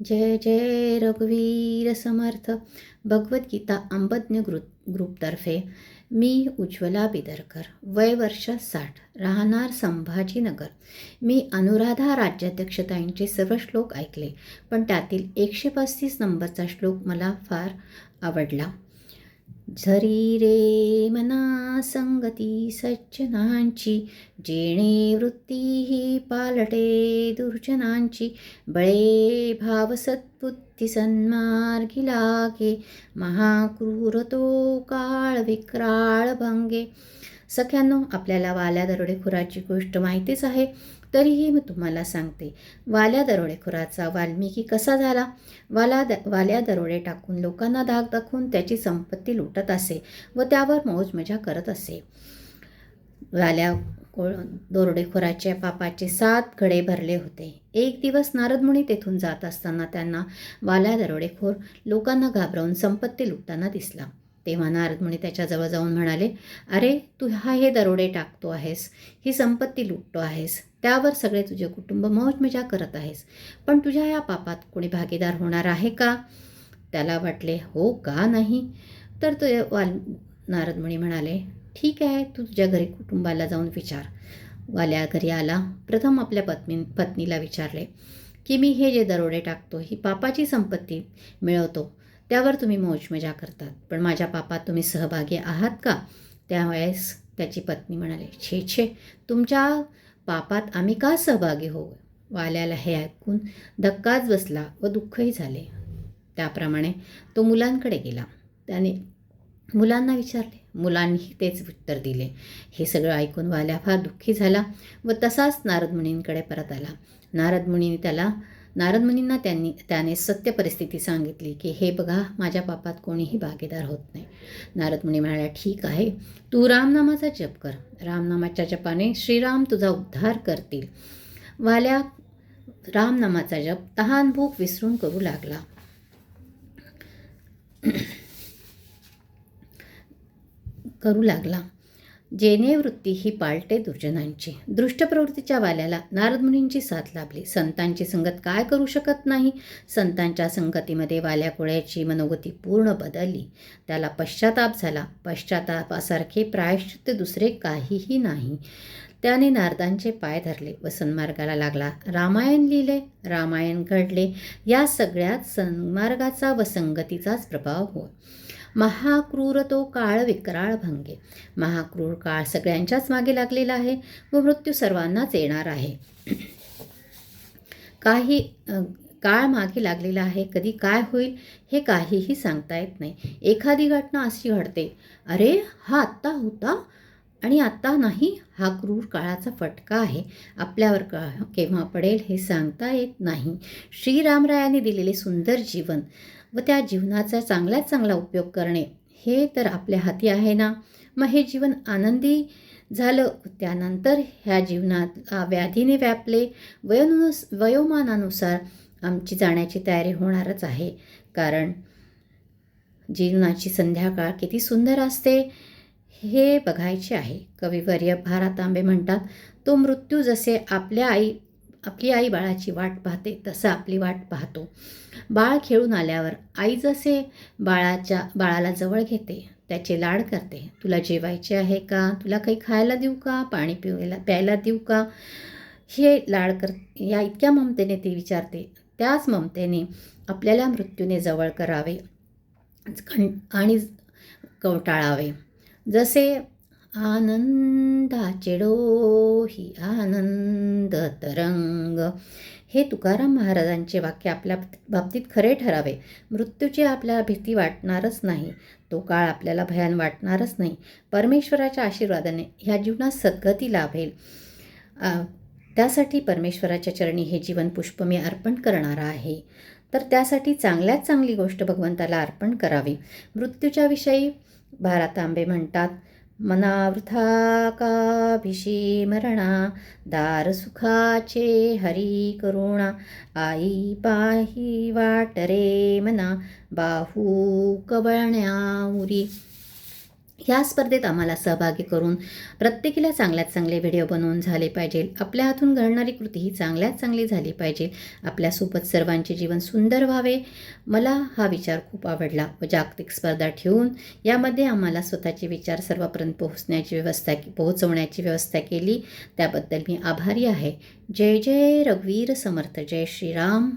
जय जय रघुवीर समर्थ. भगवद्गीता अंबज्ञ ग्रुप ग्रुपतर्फे मी उज्ज्वला बिदरकर वय वर्ष साठ राहणार संभाजीनगर. मी अनुराधा राज्याध्यक्षताईंचे सर्व श्लोक ऐकले पण त्यातील एकशे पस्तीस नंबरचा श्लोक मला फार आवडला. झरी रे मना संगती सज्जनांची जेणे वृत्ती ही पालटे दुर्जनांची बळे भाव सद्बुद्धी सन्मार्गी लागे महाक्रूर तो काळ विक्राळ भंगे सख्यांनो आपल्याला वाल्या दरोडेखोराची गोष्ट माहितीच आहे. तरीही मी तुम्हाला सांगते वाल्या दरोडेखोराचा वाल्मिकी कसा झाला? वाला द वाल्या दरोडे टाकून लोकांना धाक दाखवून त्याची संपत्ती लुटत असे व त्यावर मौज मजा करत असे. वाल्या को दरोडेखोराच्या पापाचे सात घडे भरले होते. एक दिवस नारदमुनी तेथून जात असताना त्यांना वाल्या दरोडेखोर लोकांना घाबरवून संपत्ती लुटताना दिसला. तेव्हा नारदमुनी त्याच्याजवळ जाऊन म्हणाले अरे तू हा हे दरोडे टाकतो आहेस ही संपत्ती लुटतो आहेस त्यावर सगळे तुझे कुटुंब मौज मजा करत आहेस पण तुझ्या या पापात कोणी भागीदार होणार आहे का? त्याला वाटले हो का नाही? तर तो वाल नारदमुनी म्हणाले ठीक आहे तू तुझ्या घरी कुटुंबाला जाऊन विचार. वाल्या घरी आला प्रथम आपल्या पत्नी पत्नीला विचारले की मी हे जे दरोडे टाकतो ही पापाची संपत्ती मिळवतो त्यावर तुम्ही मौज मजा करतात. पण माझ्या पापात तुम्ही सहभागी आहात का? त्यावेळेस त्याची पत्नी म्हणाले छे छे तुमच्या पापात आम्ही का सहभागी होऊ वाल्याला हे ऐकून धक्काच बसला व दुःखही झाले. त्याप्रमाणे तो मुलांकडे गेला. त्याने मुलांना विचारले. मुलांनीही तेच उत्तर दिले. हे सगळं ऐकून वाल्या फार दुःखी झाला व तसाच नारदमुनींकडे परत आला. नारदमुनीने त्याला नारदमुनींना त्यांनी त्याने सत्य परिस्थिती सांगितली की हे बघा माझ्या पापात कोणीही भागीदार होत नाही. नारदमुनी म्हणाल्या ठीक आहे. तू रामनामाचा जप कर. रामनामाच्या जपाने श्रीराम तुझा उद्धार करतील. वाल्या रामनामाचा जप तहान भूक विसरून करू लागला. करू लागला. जेने वृत्ती ही पालटे दुर्जनांची. दृष्ट प्रवृत्तीच्या वाल्याला नारदमुनींची साथ लाभली. संतांची संगत काय करू शकत नाही? संतांच्या संगतीमध्ये वाल्या कोळ्याची मनोगती पूर्ण बदलली. त्याला पश्चाताप झाला. पश्चातापासारखे प्रायश्चित्त दुसरे काहीही नाही. त्याने नारदांचे पाय धरले. व सन्मार्गाला लागला. रामायण लिहिले. रामायण घडले. या सगळ्यात सन्मार्गाचा व संगतीचाच प्रभाव होय. महाक्रूर तो काळ विक्राळ भंगे. महाक्रूर काळ सगळ्यांच्याच मागे लागलेला आहे व मृत्यू सर्वांनाच येणार आहे. काही काळ मागे लागलेला आहे. कधी काय होईल हे काहीही सांगता येत नाही. एखादी घटना अशी घडते अरे हा आत्ता होता आणि आत्ता नाही हा क्रूर काळाचा फटका आहे. आपल्यावर का केव्हा पडेल हे सांगता येत नाही. श्रीरामरायाने दिलेले सुंदर जीवन व त्या जीवनाचा चांगल्यात चांगला उपयोग करणे. हे तर आपल्या हाती आहे ना? मग हे जीवन आनंदी झालं त्यानंतर ह्या जीवनात व्याधीने व्यापले वयोनुस वयोमानानुसार आमची जाण्याची तयारी होणारच आहे. कारण जीवनाची संध्याकाळ किती सुंदर असते हे बघायचे आहे. कविवर्य भारा तांबे म्हणतात तो मृत्यू जसे आपल्या आई आपली आई बाळाची वाट पाहते तसं आपली वाट पाहतो. बाळ खेळून आल्यावर आई जसे बाळाच्या बाळाला जवळ घेते त्याचे लाड करते. तुला जेवायचे आहे का? तुला काही खायला देऊ का? पाणी पिवायला प्यायला देऊ का? हे लाड कर या इतक्या ममतेने ती विचारते. त्याच ममतेने आपल्याला मृत्यूने जवळ करावे आणि कवटाळावे. जसे आनंदाचे डोही आनंद तरंग हे तुकाराम महाराजांचे वाक्य आपल्या बाबतीत खरे ठरावे. मृत्यूची आपल्याला भीती वाटणारच नाही. तो काळ आपल्याला भयान वाटणारच नाही. परमेश्वराच्या आशीर्वादाने ह्या जीवनात सद्गती लाभेल. त्यासाठी परमेश्वराच्या चरणी हे जीवन पुष्प मी अर्पण करणार आहे. तर त्यासाठी चांगल्यात चांगली गोष्ट भगवंताला अर्पण करावी. मृत्यूच्या विषयी भारातांबे म्हणतात मनावृथाकाभिषीमरणा दारसुखाचे मरणा हरी करुणा आई पाही वाट रे मना बाहू कवळण्या उरी। ह्या स्पर्धेत आम्हाला सहभागी करून प्रत्येकीला चांगल्यात चांगले व्हिडिओ बनवून झाले पाहिजे. आपल्या हातून घडणारी कृती ही चांगल्यात चांगली झाली पाहिजे. आपल्यासोबत सर्वांचे जीवन सुंदर व्हावे. मला हा विचार खूप आवडला. व जागतिक स्पर्धा ठेवून यामध्ये आम्हाला स्वतःचे विचार सर्वपर्यंत पोहोचण्याची व्यवस्था पोहोचवण्याची व्यवस्था केली. त्याबद्दल मी आभारी आहे. जय जय रघुवीर समर्थ. जय श्रीराम.